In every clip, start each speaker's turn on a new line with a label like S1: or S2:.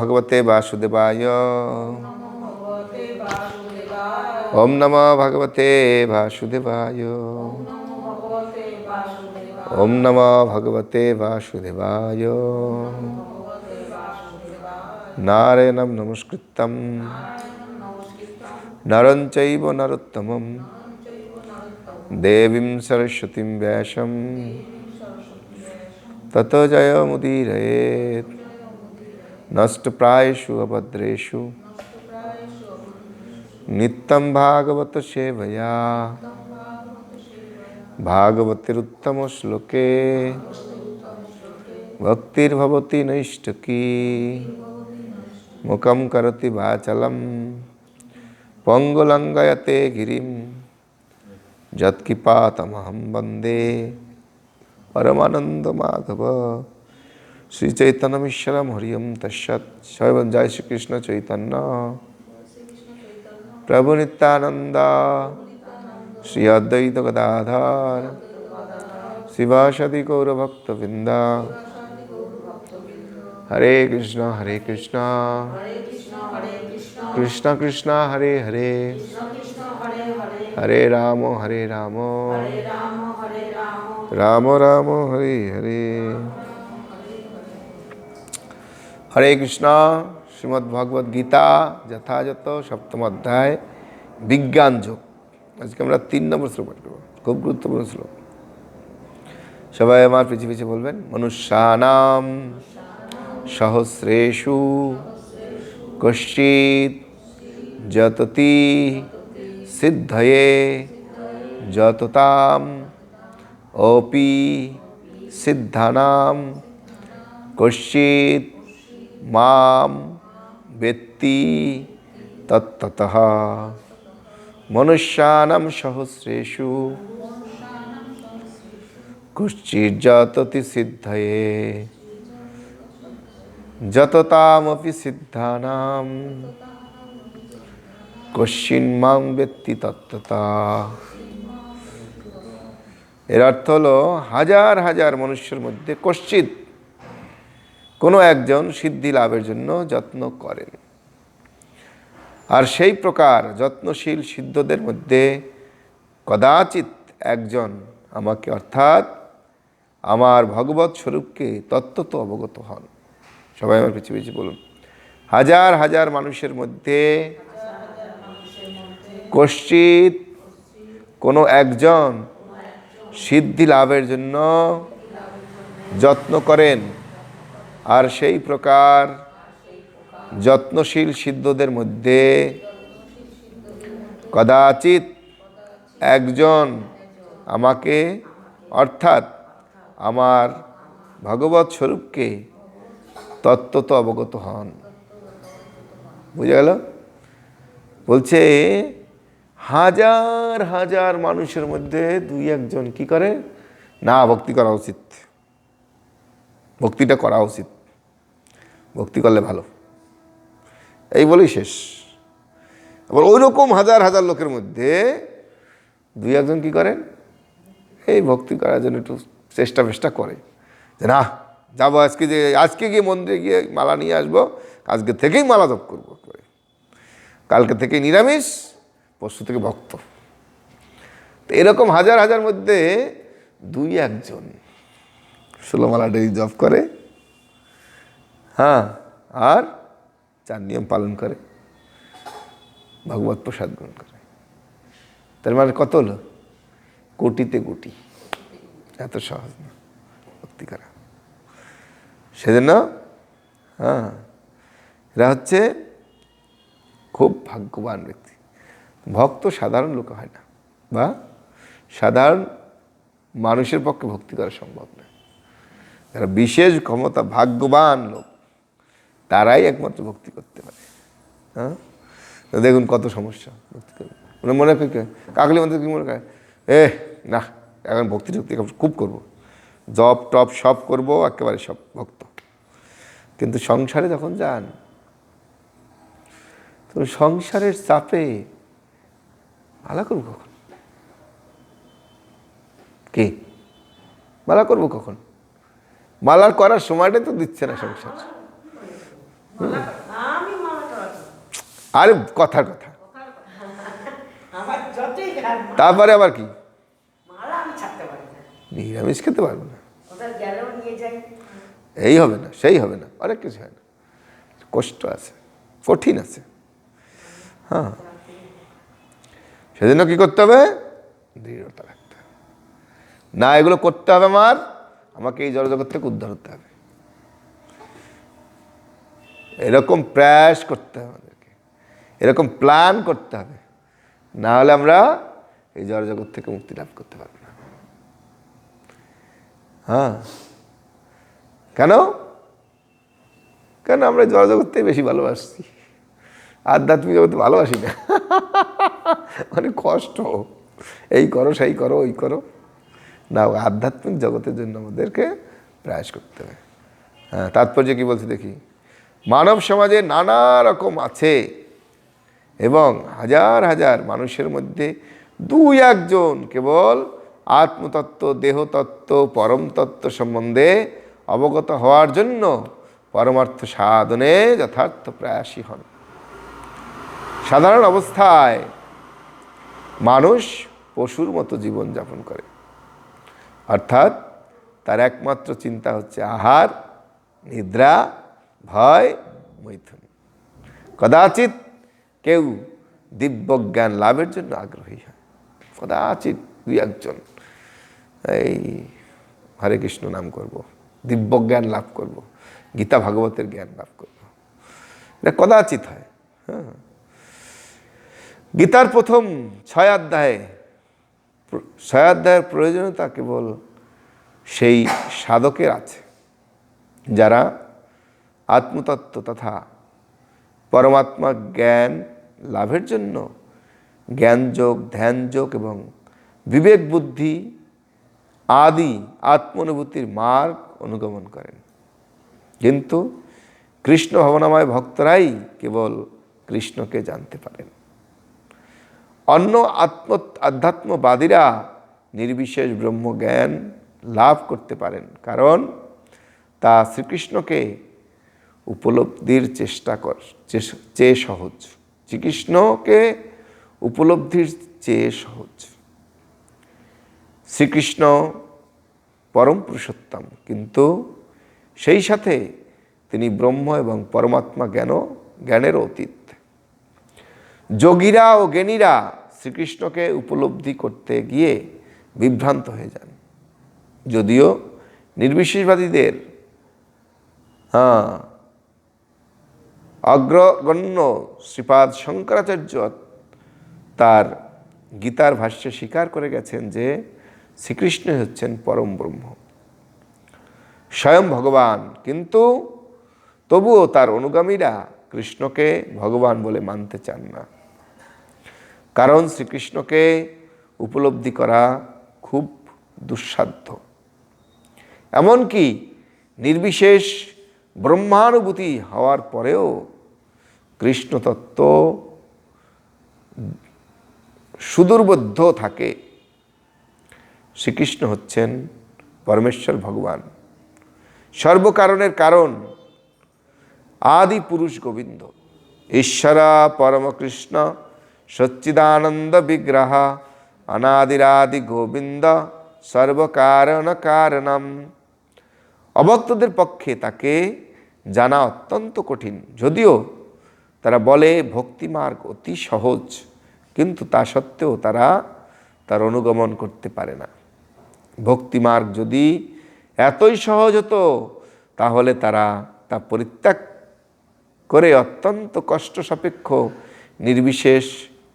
S1: ভগবতে বাসুদেবায় ওম নম ভগবতে বাসুদেবায় ওম নম ভগবতে বাসুদেবায় নারায়ণম নমস্কৃতম নরঞ্চৈব নরোত্তমম দেবীম সরস্বতীম ব্যাসম তত জয় মুদীরেত नष्टप्रायेषु अभद्रेषु नित्यं भागवतसेवया भागवतिरुत्तमश्लोके भक्तिर्भवति नैष्टकी मुखं करति वाचलं गिरी गिरिं वंदे वन्दे परमानन्दमाधव শ্রী চৈতন্যমিশ্বরম হরিম তৎসৎ সর্বম জয় শ্রীকৃষ্ণ চৈতন্য প্রভু নিত্যানন্দ শ্রী অদ্বৈত গদাধর শিবাসদি গৌরভক্তবৃন্দ হরে কৃষ্ণ হরে কৃষ্ণ কৃষ্ণ কৃষ্ণ হরে হরে হরে রাম হরে রাম রাম রাম হরে হরে হরে কৃষ্ণ শ্রীমদ্ গীতা যথাযথ সপ্তম অধ্যায় বিজ্ঞান যোগ আজকে আমরা তিন নম্বর শ্লোক পাঠ করব খুব গুরুত্বপূর্ণ শ্লোক সবাই আমার পিছিয়ে পিছিয়ে বলবেন মনুষ্যানাম সহস্রেশু কশ্চিৎ যততি সিদ্ধয়ে যততাম অপি সিদ্ধানাম কশ্চিৎ মাম বেত্তি তত্তত মনুষ্যানম সহস্রেশু কুশ্চির্জাততি সিদ্ধয়ে যততামপি সিদ্ধানাম কশ্চিন্মাং ব্যক্তি তত্ত্বতা এর অর্থ হলো হাজার হাজার মনুষ্যের মধ্যে কশ্চিত কোনো একজন সিদ্ধি লাভের জন্য যত্ন করেন আর সেই প্রকার যত্নশীল সিদ্ধদের মধ্যে কদাচিৎ একজন আমাকে অর্থাৎ আমার ভগবত স্বরূপকে তত্ত্বত অবগত হন সবাই আমার পিছিয়ে পিছিয়ে বলুন হাজার হাজার মানুষের মধ্যে কশ্চিত কোনো একজন সিদ্ধি লাভের জন্য যত্ন করেন আর সেই প্রকার যত্নশীল সিদ্ধদের মধ্যে কদাচিৎ একজন আমাকে অর্থাৎ আমার ভগবত স্বরূপকে তত্ত্বত অবগত হন বুঝা গেল বলছে হাজার হাজার মানুষের মধ্যে দুই একজন কি করে না ভক্তি করা উচিত ভক্তিটা করা উচিত ভক্তি করলে ভালো এই বলেই শেষ আবার ওই রকম হাজার হাজার লোকের মধ্যে দুই একজন কি করেন এই ভক্তি করার জন্য একটু চেষ্টা ফেষ্টা করে যে না যাবো আজকে যে আজকে গিয়ে মন্দিরে গিয়ে মালা নিয়ে আসবো আজকে থেকেই মালা জপ করবো কালকে থেকে নিরামিষ পরশু থেকে ভক্ত তো এরকম হাজার হাজার মধ্যে দুই একজন ষোলোমালাটি জপ করে হ্যাঁ আর চার নিয়ম পালন করে ভগবত প্রসাদ গ্রহণ করে তার মানে কত হলো কোটিতে কোটি এত সহজ না ভক্তি করা সেজন্য হ্যাঁ এরা হচ্ছে খুব ভাগ্যবান ব্যক্তি ভক্ত সাধারণ লোক হয় না বা সাধারণ মানুষের পক্ষে ভক্তি করা সম্ভব না এরা বিশেষ ক্ষমতা ভাগ্যবান লোক তারাই একমাত্র ভক্তি করতে পারে হ্যাঁ দেখুন কত সমস্যা ভক্তি করবে মানে মনে হয় কাকলি মধ্যে কি মনে করে এ না এখন ভক্তি ভক্তি খুব করব। জব টপ সব করব একেবারে সব ভক্ত কিন্তু সংসারে যখন যান তো সংসারের চাপে ভালা করবো কখন কি মালা করবো কখন মালার করার সময়টাই তো দিচ্ছে না সংসার আরে কথার কথা তারপরে আবার কি নিরামিষ খেতে পারবো না এই হবে না সেই হবে না অনেক কিছু হয় না কষ্ট আছে কঠিন আছে হ্যাঁ সেজন্য কী করতে হবে দৃঢ়তা রাখতে না এগুলো করতে হবে আমার আমাকে এই জড়জগৎ থেকে উদ্ধার হতে হবে এরকম প্রয়াস করতে হবে আমাদেরকে এরকম প্ল্যান করতে হবে না হলে আমরা এই জড় জগৎ থেকে মুক্তি লাভ করতে পারবো না হ্যাঁ কেন কেন আমরা জড় থেকে বেশি ভালোবাসছি আধ্যাত্মিক জগতে ভালোবাসি না অনেক মানে কষ্ট এই করো সেই করো ওই করো না আধ্যাত্মিক জগতের জন্য আমাদেরকে প্রয়াস করতে হবে হ্যাঁ তাৎপর্য কী বলছে দেখি মানব সমাজে নানা রকম আছে এবং হাজার হাজার মানুষের মধ্যে দু একজন কেবল আত্মতত্ত্ব দেহতত্ত্ব পরমতত্ত্ব সম্বন্ধে অবগত হওয়ার জন্য পরমার্থ সাধনে যথার্থ প্রয়াসী হন সাধারণ অবস্থায় মানুষ পশুর মতো জীবন যাপন করে অর্থাৎ তার একমাত্র চিন্তা হচ্ছে আহার নিদ্রা ভয় মৈথুন কদাচিৎ কেউ দিব্যজ্ঞান লাভের জন্য আগ্রহী হয় কদাচিৎ দুই একজন এই হরে কৃষ্ণ নাম করব দিব্যজ্ঞান লাভ করব গীতা ভাগবতের জ্ঞান লাভ করব এটা কদাচিৎ হয় হ্যাঁ গীতার প্রথম ছয় অধ্যায়ে ছয় অধ্যায়ের প্রয়োজনীয়তা কেবল সেই সাধকের আছে যারা আত্মতত্ত্ব তথা পরমাত্মা জ্ঞান লাভের জন্য জ্ঞানযোগ ধ্যানযোগ এবং বিবেক বুদ্ধি আদি আত্মানুভূতির মার্গ অনুগমন করেন কিন্তু কৃষ্ণ ভবনাময় ভক্তরাই কেবল কৃষ্ণকে জানতে পারেন অন্য আত্ম আধ্যাত্মবাদীরা নির্বিশেষ ব্রহ্মজ্ঞান লাভ করতে পারেন কারণ তা শ্রীকৃষ্ণকে উপলব্ধির চেষ্টা কর চেয়ে সহজ শ্রীকৃষ্ণকে উপলব্ধির চেয়ে সহজ শ্রীকৃষ্ণ পরম পুরুষোত্তম কিন্তু সেই সাথে তিনি ব্রহ্ম এবং পরমাত্মা জ্ঞান জ্ঞানের অতীত যোগীরা ও জ্ঞানীরা শ্রীকৃষ্ণকে উপলব্ধি করতে গিয়ে বিভ্রান্ত হয়ে যান যদিও নির্বিশেষবাদীদের হ্যাঁ অগ্রগণ্য শ্রীপাদ শঙ্করাচার্য তার গীতার ভাষ্যে স্বীকার করে গেছেন যে শ্রীকৃষ্ণ হচ্ছেন পরম ব্রহ্ম স্বয়ং ভগবান কিন্তু তবুও তার অনুগামীরা কৃষ্ণকে ভগবান বলে মানতে চান না কারণ শ্রীকৃষ্ণকে উপলব্ধি করা খুব দুঃসাধ্য এমনকি নির্বিশেষ ব্রহ্মানুভূতি হওয়ার পরেও কৃষ্ণতত্ত্ব সুদূরবদ্ধ থাকে শ্রীকৃষ্ণ হচ্ছেন পরমেশ্বর ভগবান সর্বকারণের কারণ আদি পুরুষ গোবিন্দ ঈশ্বরা পরমকৃষ্ণ সচ্চিদানন্দ বিগ্রহ অনাদিরাদি গোবিন্দ সর্বকারণ কারণম অভক্তদের পক্ষে তাকে জানা অত্যন্ত কঠিন যদিও তারা বলে ভক্তিমার্গ অতি সহজ কিন্তু তা সত্ত্বেও তারা তার অনুগমন করতে পারে না ভক্তিমার্গ যদি এতই সহজ হতো তাহলে তারা তা পরিত্যাগ করে অত্যন্ত কষ্ট সাপেক্ষ নির্বিশেষ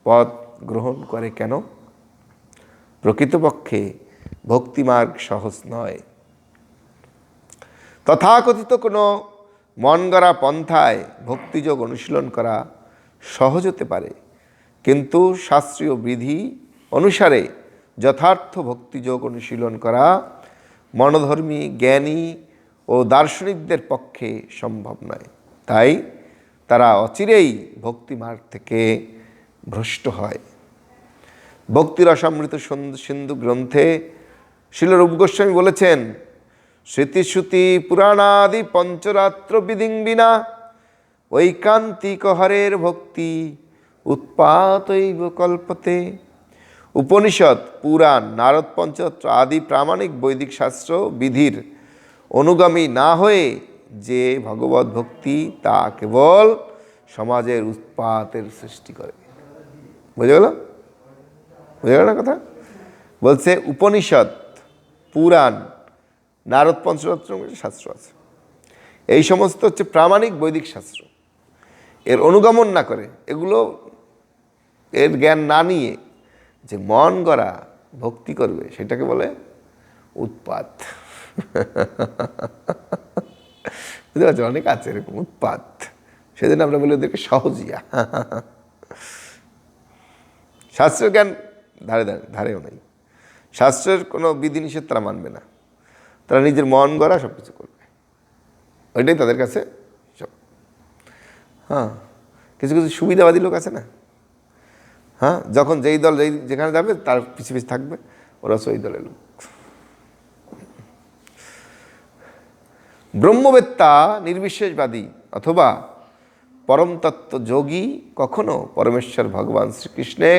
S1: পথ গ্রহণ করে কেন প্রকৃতপক্ষে ভক্তিমার্গ সহজ নয় তথাকথিত কোনো মন গড়া পন্থায় ভক্তিযোগ অনুশীলন করা সহজ হতে পারে কিন্তু শাস্ত্রীয় বিধি অনুসারে যথার্থ ভক্তিযোগ অনুশীলন করা মনধর্মী জ্ঞানী ও দার্শনিকদের পক্ষে সম্ভব নয় তাই তারা অচিরেই ভক্তিমার্গ থেকে ভ্রষ্ট হয় ভক্তিরসামৃত সিন্ধু গ্রন্থে শিল রূপ গোস্বামী বলেছেন স্মৃতিশ্রুতি পুরাণাদি পঞ্চরাত্র বিনা ঐকান্তিক হরের ভক্তি উৎপাতৈব কল্পতে উপনিষদ পুরাণ নারদ পঞ্চরাত্র আদি প্রামাণিক বৈদিক শাস্ত্র বিধির অনুগামী না হয়ে যে ভগবত ভক্তি তা কেবল সমাজের উৎপাতের সৃষ্টি করে বুঝে গেল বুঝে গেল না কথা বলছে উপনিষদ পুরাণ নারদ পঞ্চরত্ন শাস্ত্র আছে এই সমস্ত হচ্ছে প্রামাণিক বৈদিক শাস্ত্র এর অনুগমন না করে এগুলো এর জ্ঞান না নিয়ে যে মন গড়া ভক্তি করবে সেটাকে বলে উৎপাত বুঝতে পারছেন অনেক আছে এরকম উৎপাত সেদিন আমরা বলি ওদেরকে সহজিয়া শাস্ত্র জ্ঞান ধারে ধারে ধারেও নেই শাস্ত্রের কোনো বিধিনিষেধ তারা মানবে না তারা নিজের মন গড়া সব কিছু করবে ওইটাই তাদের কাছে সব হ্যাঁ কিছু কিছু সুবিধাবাদী লোক আছে না হ্যাঁ যখন যেই দল যেই যেখানে যাবে তার পিছিয়ে পিছিয়ে থাকবে ওরা সেই দলের লোক ব্রহ্মবেত্তা নির্বিশেষবাদী অথবা পরমতত্ত্ব যোগী কখনো পরমেশ্বর ভগবান শ্রীকৃষ্ণে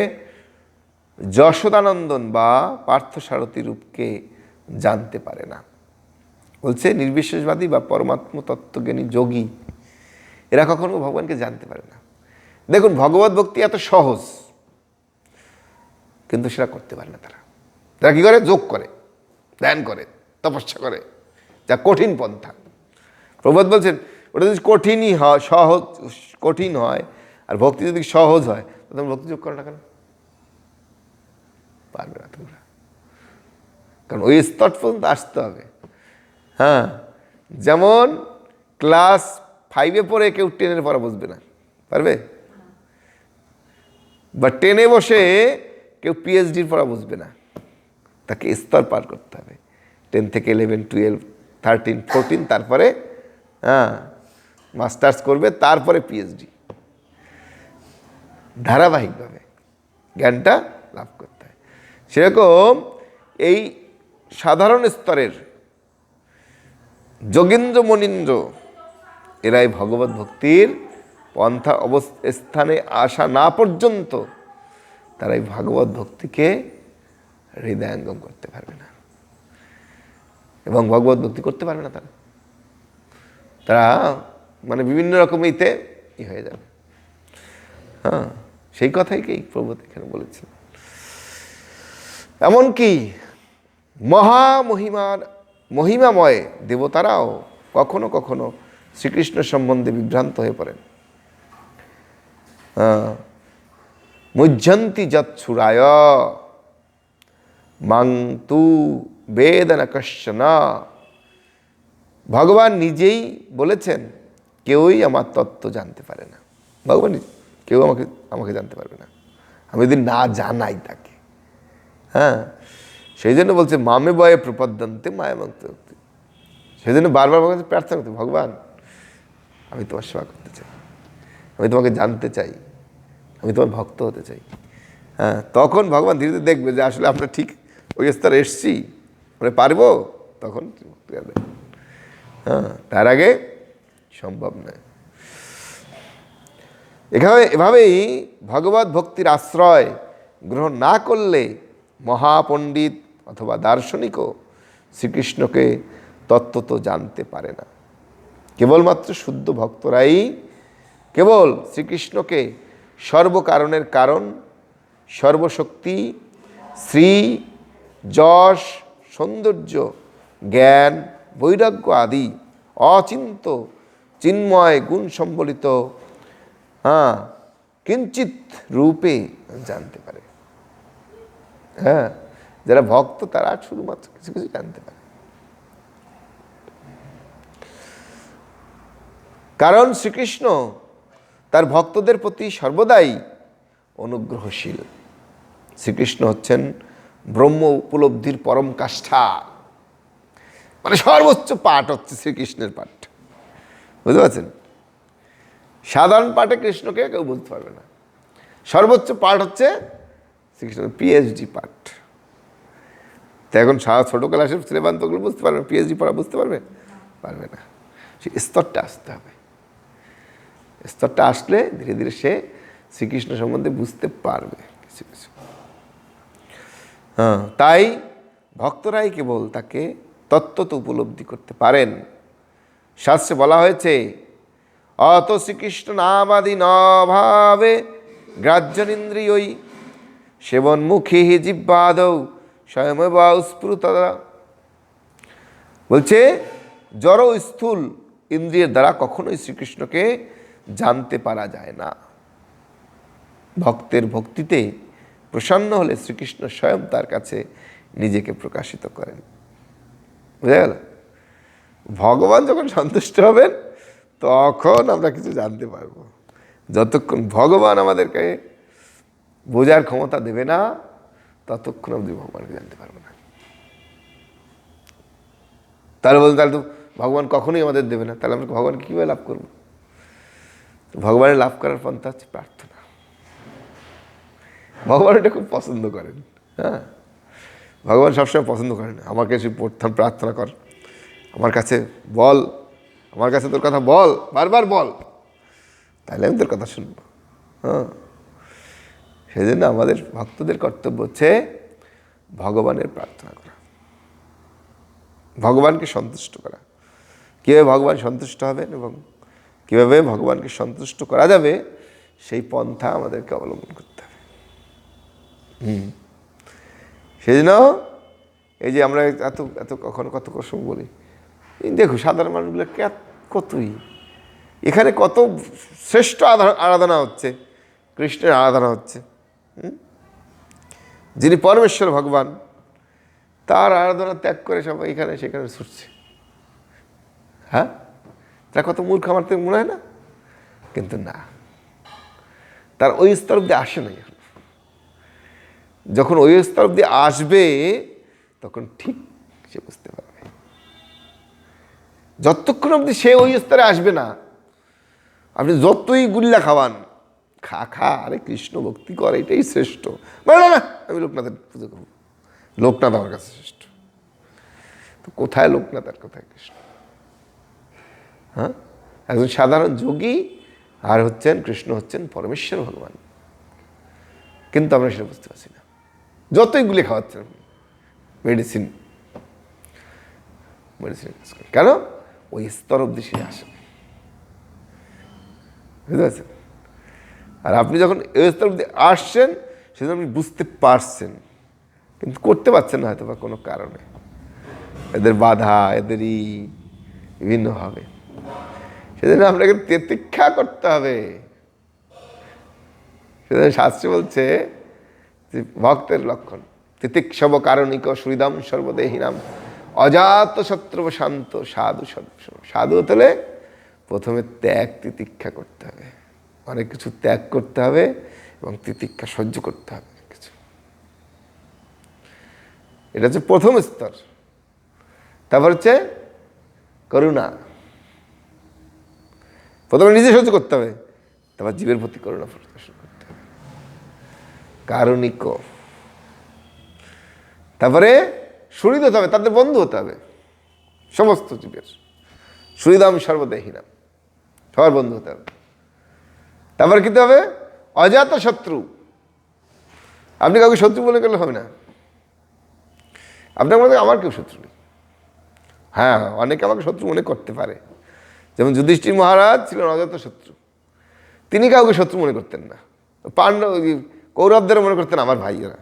S1: যশোদানন্দন বা পার্থসারথী রূপকে জানতে পারে না বলছে নির্বিশেষবাদী বা পরমাত্ম তত্ত্বজ্ঞানী যোগী এরা কখনো ভগবানকে জানতে পারে না দেখুন ভগবত ভক্তি এত সহজ কিন্তু সেটা করতে পারে না তারা তারা কী করে যোগ করে ধ্যান করে তপস্যা করে যা কঠিন পন্থা প্রবাদ বলছেন ওটা যদি কঠিনই হয় সহজ কঠিন হয় আর ভক্তি যদি সহজ হয় তোমরা ভক্তি যোগ করো না কেন পারবে না তোমরা কারণ ওই স্তর পর্যন্ত আসতে হবে হ্যাঁ যেমন ক্লাস ফাইভে পড়ে কেউ টেনের পরে বসবে না পারবে বা টেনে বসে কেউ পিএইচডির পরে বসবে না তাকে স্তর পার করতে হবে টেন থেকে ইলেভেন টুয়েলভ থার্টিন ফোরটিন তারপরে হ্যাঁ মাস্টার্স করবে তারপরে পিএইচডি ধারাবাহিকভাবে জ্ঞানটা লাভ করতে হয় সেরকম এই সাধারণ স্তরের যোগেন্দ্র মনীন্দ্র এরাই ভগবত ভক্তির পন্থা অবস্থানে আসা না পর্যন্ত তারা এই ভগবত ভক্তিকে হৃদয়াঙ্গম করতে পারবে না এবং ভগবত ভক্তি করতে পারবে না তারা তারা মানে বিভিন্ন রকম ইতে ই হয়ে যাবে হ্যাঁ সেই কথাই কি প্রভু এখানে বলেছেন এমনকি মহামহিমার মহিমাময় দেবতারাও কখনো কখনো শ্রীকৃষ্ণ সম্বন্ধে বিভ্রান্ত হয়ে পড়েন মুজ্জন্তি যৎসুরায় মাং তু বেদনা কশ্যনা ভগবান নিজেই বলেছেন কেউই আমার তত্ত্ব জানতে পারে না ভগবান কেউ আমাকে আমাকে জানতে পারবে না আমি যদি না জানাই তাকে হ্যাঁ সেই জন্য বলছে মামে বয়ে প্রপাদ্যন্তে মায়া মাংতে সেই জন্য বারবার আমার কাছে প্রার্থনা করতে ভগবান আমি তোমার সেবা করতে চাই আমি তোমাকে জানতে চাই আমি তোমার ভক্ত হতে চাই হ্যাঁ তখন ভগবান ধীরে ধীরে দেখবে যে আসলে আমরা ঠিক ওই স্তরে এসছি মানে পারবো তখন হ্যাঁ তার আগে সম্ভব নয় এখানে এভাবেই ভগবত ভক্তির আশ্রয় গ্রহণ না করলে মহাপণ্ডিত অথবা দার্শনিকও শ্রীকৃষ্ণকে তত্ত্বত জানতে পারে না কেবলমাত্র শুদ্ধ ভক্তরাই কেবল শ্রীকৃষ্ণকে সর্বকারণের কারণ সর্বশক্তি শ্রী যশ সৌন্দর্য জ্ঞান বৈরাগ্য আদি অচিন্ত চিন্ময় গুণ সম্বলিত হ্যাঁ কিঞ্চিত রূপে জানতে পারে হ্যাঁ যারা ভক্ত তারা শুধুমাত্র কিছু কিছু জানতে পারে কারণ শ্রীকৃষ্ণ তার ভক্তদের প্রতি সর্বদাই অনুগ্রহশীল শ্রীকৃষ্ণ হচ্ছেন ব্রহ্ম উপলব্ধির পরম কাষ্ঠা মানে সর্বোচ্চ পাঠ হচ্ছে শ্রীকৃষ্ণের পাঠ বুঝতে পারছেন সাধারণ পাঠে কৃষ্ণকে কেউ বলতে পারবে না সর্বোচ্চ পাঠ হচ্ছে শ্রীকৃষ্ণ পিএইচডি পাঠ তা এখন সারা ছোটো ক্লাসের ছেলেবান ওগুলো বুঝতে পারবে পিএইচডি পড়া বুঝতে পারবে পারবে না সে স্তরটা আসতে হবে স্তরটা আসলে ধীরে ধীরে সে শ্রীকৃষ্ণ সম্বন্ধে বুঝতে পারবে কিছু কিছু হ্যাঁ তাই ভক্তরাই কেবল তাকে তত্ত্বত উপলব্ধি করতে পারেন শাস্ত্রে বলা হয়েছে অত শ্রীকৃষ্ণ নামাদি নভাবে গ্রাহ্যনিন্দ্রিয়ই হি জিব্বাদৌ স্বয়ময় বা স্ফুরতারা বলছে জড় স্থূল ইন্দ্রিয়ের দ্বারা কখনোই শ্রীকৃষ্ণকে জানতে পারা যায় না ভক্তের ভক্তিতে প্রসন্ন হলে শ্রীকৃষ্ণ স্বয়ং তার কাছে নিজেকে প্রকাশিত করেন বুঝা গেল ভগবান যখন সন্তুষ্ট হবেন তখন আমরা কিছু জানতে পারবো যতক্ষণ ভগবান আমাদেরকে বোঝার ক্ষমতা দেবে না ততক্ষণ আপনি ভগবানকে জানতে পারবো না তাহলে বলুন তাহলে তো ভগবান কখনোই আমাদের দেবে না তাহলে আমরা ভগবানকে কীভাবে লাভ করব ভগবানের লাভ করার পন্থা হচ্ছে প্রার্থনা ভগবান এটা খুব পছন্দ করেন হ্যাঁ ভগবান সবসময় পছন্দ করেন আমাকে সে প্রার্থনা কর আমার কাছে বল আমার কাছে তোর কথা বল বারবার বল তাহলে আমি তোর কথা শুনবো হ্যাঁ সেজন্য আমাদের ভক্তদের কর্তব্য হচ্ছে ভগবানের প্রার্থনা করা ভগবানকে সন্তুষ্ট করা কীভাবে ভগবান সন্তুষ্ট হবেন এবং কীভাবে ভগবানকে সন্তুষ্ট করা যাবে সেই পন্থা আমাদেরকে অবলম্বন করতে হবে হুম সেজন্য এই যে আমরা এত এত কখনো কত কসম বলি দেখো সাধারণ মানুষগুলো কতই এখানে কত শ্রেষ্ঠ আরাধনা হচ্ছে কৃষ্ণের আরাধনা হচ্ছে যিনি পরমেশ্বর ভগবান তার আরাধনা ত্যাগ করে সবাই এখানে সেখানে ছুটছে হ্যাঁ তার কত মূর্খ আমার থেকে মনে হয় না কিন্তু না তার ওই স্তর অব্দি আসে না যখন ওই স্তর অব্দি আসবে তখন ঠিক সে বুঝতে পারবে যতক্ষণ অবধি সে ওই স্তরে আসবে না আপনি যতই গুল্লা খাওয়ান খা খা আরে কৃষ্ণ ভক্তি করে এটাই শ্রেষ্ঠ না না আমি লোকনাথের পুজো করব লোকনাথ আমার কাছে শ্রেষ্ঠ তো কোথায় লোকনাথ আর কোথায় কৃষ্ণ হ্যাঁ একজন সাধারণ যোগী আর হচ্ছেন কৃষ্ণ হচ্ছেন পরমেশ্বর ভগবান কিন্তু আমরা সেটা বুঝতে পারছি না যতই গুলি খাওয়াচ্ছেন মেডিসিন মেডিসিন কেন ওই স্তর অব্দি সে আসে বুঝতে পারছেন আর আপনি যখন স্তর অব্দি আসছেন সেটা আপনি বুঝতে পারছেন কিন্তু করতে পারছেন না হয়তো বা কোনো কারণে এদের বাধা এদেরই বিভিন্নভাবে সেজন্য আপনাকে প্রতীক্ষা করতে হবে সেজন্য শাস্ত্রী বলছে যে ভক্তের লক্ষণ তিতিক্ষব কারণিক সুরিদাম সর্বদেহীনাম অজাত শত্রব শান্ত সাধু সাধু হতে প্রথমে ত্যাগ তিতিক্ষা করতে হবে অনেক কিছু ত্যাগ করতে হবে এবং তিতিক্ষা সহ্য করতে হবে কিছু এটা হচ্ছে প্রথম স্তর তারপর হচ্ছে করুণা প্রথমে নিজে সহ্য করতে হবে তারপর জীবের প্রতি করুণা প্রকাশন করতে হবে কারণিক তারপরে সুরিদ হতে হবে তাদের বন্ধু হতে হবে সমস্ত জীবের সুরিদাম সর্বদেহীনাম সবার বন্ধু হতে হবে তারপর কিন্তু হবে অজাত শত্রু আপনি কাউকে শত্রু মনে করলে হবে না আপনার মনে আমার কেউ শত্রু নেই হ্যাঁ অনেকে আমাকে শত্রু মনে করতে পারে যেমন যুধিষ্ঠির মহারাজ ছিলেন অজাত শত্রু তিনি কাউকে শত্রু মনে করতেন না পাণ্ডব কৌরবদের মনে করতেন আমার ভাইয়েরা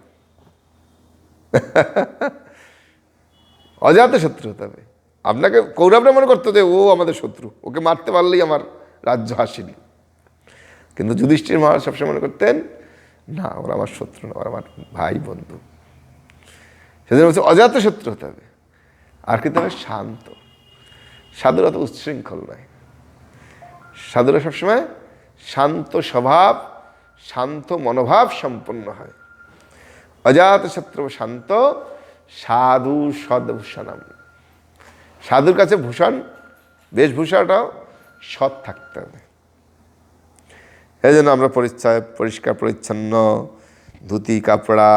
S1: অজাত শত্রু হতে হবে আপনাকে কৌরবরা মনে করতো যে ও আমাদের শত্রু ওকে মারতে পারলেই আমার রাজ্য হাসিনি কিন্তু যুধিষ্ঠির মহারাজ সবসময় মনে করতেন না ওরা আমার শত্রু না ওরা আমার ভাই বন্ধু সেদিন বলছে অজাত শত্রু হতে হবে আর কিন্তু শান্ত সাধুরা তো উচ্ছৃঙ্খল নয় সাধুরা সবসময় শান্ত স্বভাব শান্ত মনোভাব সম্পন্ন হয় অজাত শত্রু শান্ত সাধু সদভূষণম সাধুর কাছে ভূষণ বেশভূষাটাও সৎ থাকতে হবে এই জন্য আমরা পরিচ্ছয় পরিষ্কার পরিচ্ছন্ন ধুতি কাপড়া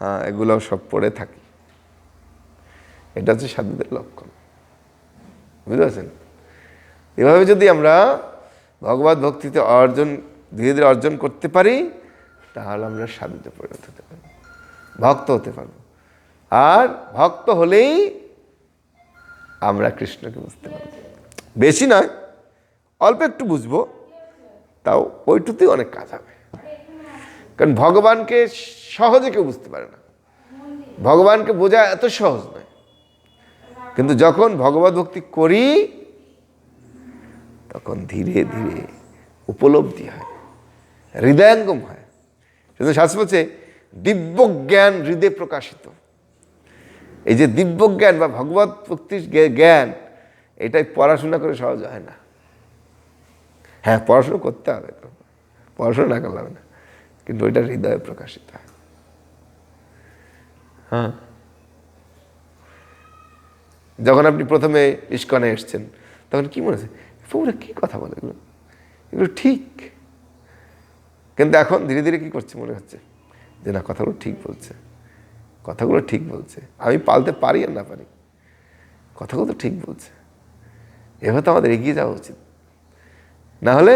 S1: হ্যাঁ এগুলো সব পরে থাকি এটা হচ্ছে সাধুদের লক্ষণ বুঝতে পারছেন এভাবে যদি আমরা ভগবত ভক্তিতে অর্জন ধীরে ধীরে অর্জন করতে পারি তাহলে আমরা সাধুতে পরিণত হতে পারি ভক্ত হতে পারবো আর ভক্ত হলেই আমরা কৃষ্ণকে বুঝতে পারব বেশি নয় অল্প একটু বুঝবো তাও ওইটুতেই অনেক কাজ হবে কারণ ভগবানকে সহজে কেউ বুঝতে পারে না ভগবানকে বোঝা এত সহজ নয় কিন্তু যখন ভগবত ভক্তি করি তখন ধীরে ধীরে উপলব্ধি হয় হৃদয়ঙ্গম হয় কিন্তু শাস্ত্র দিব্য জ্ঞান হৃদয়ে প্রকাশিত এই যে দিব্য জ্ঞান বা ভগবত ভক্তির জ্ঞান এটাই পড়াশোনা করে সহজ হয় না হ্যাঁ পড়াশুনো করতে হবে তো পড়াশোনা না করলে হবে না কিন্তু ওইটা হৃদয়ে প্রকাশিত হয় হ্যাঁ যখন আপনি প্রথমে ইস্কনে এসছেন তখন কি মনে হচ্ছে প্রভুরা কী কথা বলে এগুলো এগুলো ঠিক কিন্তু এখন ধীরে ধীরে কি করছে মনে হচ্ছে যে না কথাগুলো ঠিক বলছে কথাগুলো ঠিক বলছে আমি পালতে পারি আর না পারি কথাগুলো তো ঠিক বলছে এভাবে তো আমাদের এগিয়ে যাওয়া উচিত না হলে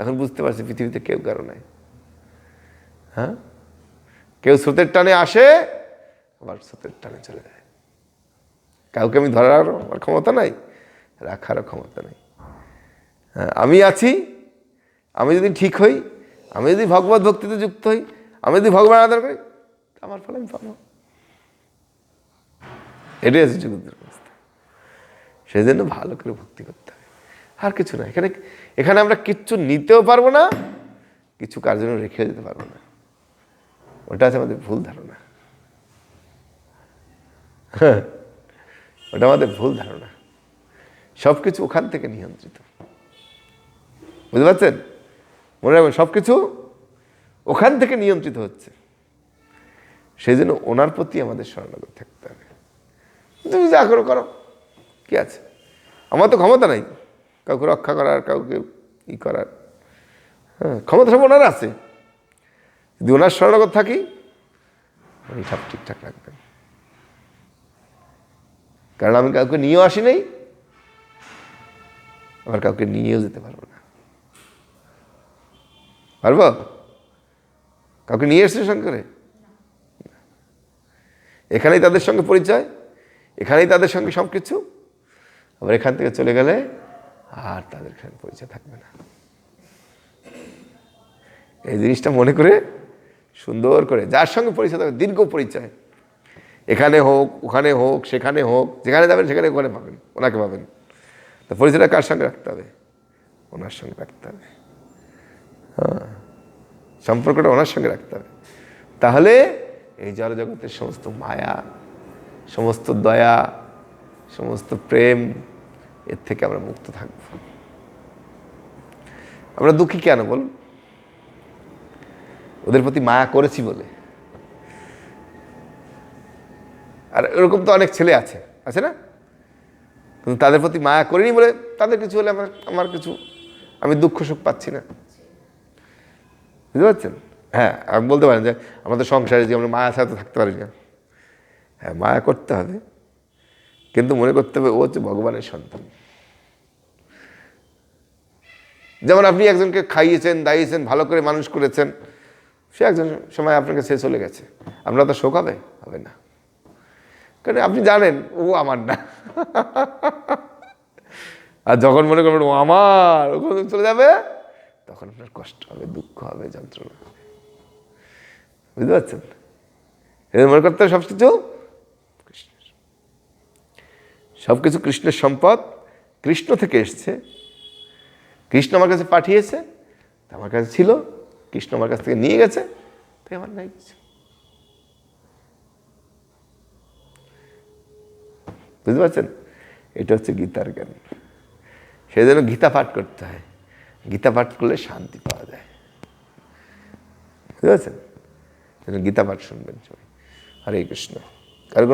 S1: এখন বুঝতে পারছি পৃথিবীতে কেউ কারো নাই হ্যাঁ কেউ স্রোতের টানে আসে আবার স্রোতের টানে চলে যায় কাউকে আমি ধরার আমার ক্ষমতা নাই রাখারও ক্ষমতা নাই হ্যাঁ আমি আছি আমি যদি ঠিক হই আমি যদি ভগবত ভক্তিতে যুক্ত হই আমি যদি ভগবান আদর করি আমার ফলে আমি পাবো এটাই আছে জগতের অবস্থা সেই জন্য ভালো করে ভক্তি করতে আর কিছু না এখানে এখানে আমরা কিচ্ছু নিতেও পারবো না কিছু কার জন্য রেখেও যেতে পারবো না ওটা আছে আমাদের ভুল ধারণা হ্যাঁ ওটা আমাদের ভুল ধারণা সব কিছু ওখান থেকে নিয়ন্ত্রিত বুঝতে পারছেন মনে রাখবেন সব কিছু ওখান থেকে নিয়ন্ত্রিত হচ্ছে সেই জন্য ওনার প্রতি আমাদের শরণাগত থাকতে হবে তুমি যা করো করো কি আছে আমার তো ক্ষমতা নাই কাউকে রক্ষা করার কাউকে ই করার হ্যাঁ ক্ষমতা সব ওনার আছে যদি ওনার স্মরণগত থাকি উনি সব ঠিকঠাক রাখবেন কারণ আমি কাউকে নিয়েও আসি নাই আবার কাউকে নিয়েও যেতে পারবো না পারব কাউকে নিয়ে এসছে সঙ্গে এখানেই তাদের সঙ্গে পরিচয় এখানেই তাদের সঙ্গে সব কিছু আবার এখান থেকে চলে গেলে আর তাদের সঙ্গে পরিচয় থাকবে না এই জিনিসটা মনে করে সুন্দর করে যার সঙ্গে পরিচয় থাকবে দীর্ঘ পরিচয় এখানে হোক ওখানে হোক সেখানে হোক যেখানে যাবেন সেখানে ওখানে পাবেন ওনাকে পাবেন তো পরিচয়টা কার সঙ্গে রাখতে হবে ওনার সঙ্গে রাখতে হবে হ্যাঁ সম্পর্কটা ওনার সঙ্গে রাখতে হবে তাহলে এই জড়জগতের সমস্ত মায়া সমস্ত দয়া সমস্ত প্রেম এর থেকে আমরা মুক্ত থাকব আমরা দুঃখী কেন বল ওদের প্রতি মায়া করেছি বলে আর এরকম তো অনেক ছেলে আছে আছে না কিন্তু তাদের প্রতি মায়া করিনি বলে তাদের কিছু হলে আমার আমার কিছু আমি দুঃখ সুখ পাচ্ছি না বুঝতে পারছেন হ্যাঁ আমি বলতে পারেন যে আমাদের সংসারে যে আমরা মায়া ছাড়া তো থাকতে পারি না হ্যাঁ মায়া করতে হবে কিন্তু মনে করতে হবে ও হচ্ছে ভগবানের সন্তান যেমন আপনি একজনকে খাইয়েছেন দাইয়েছেন ভালো করে মানুষ করেছেন সে একজন সময় আপনাকে শেষ চলে গেছে আপনার তো শোক হবে হবে না কারণ আপনি জানেন ও আমার না আর যখন মনে করবেন ও আমার ওখানে চলে যাবে তখন আপনার কষ্ট হবে দুঃখ হবে যন্ত্রণা বুঝতে পারছেন মনে করতে সব কিছু সব কিছু কৃষ্ণের সম্পদ কৃষ্ণ থেকে এসছে কৃষ্ণ আমার কাছে পাঠিয়েছে আমার কাছে ছিল কৃষ্ণ আমার কাছ থেকে নিয়ে গেছে তাই আমার নাই কিছু বুঝতে পারছেন এটা হচ্ছে গীতার জ্ঞান সেই জন্য গীতা পাঠ করতে হয় গীতা পাঠ করলে শান্তি পাওয়া যায় বুঝতে পারছেন গীতা পাঠ শুনবেন সবাই হরে কৃষ্ণ কারো কোনো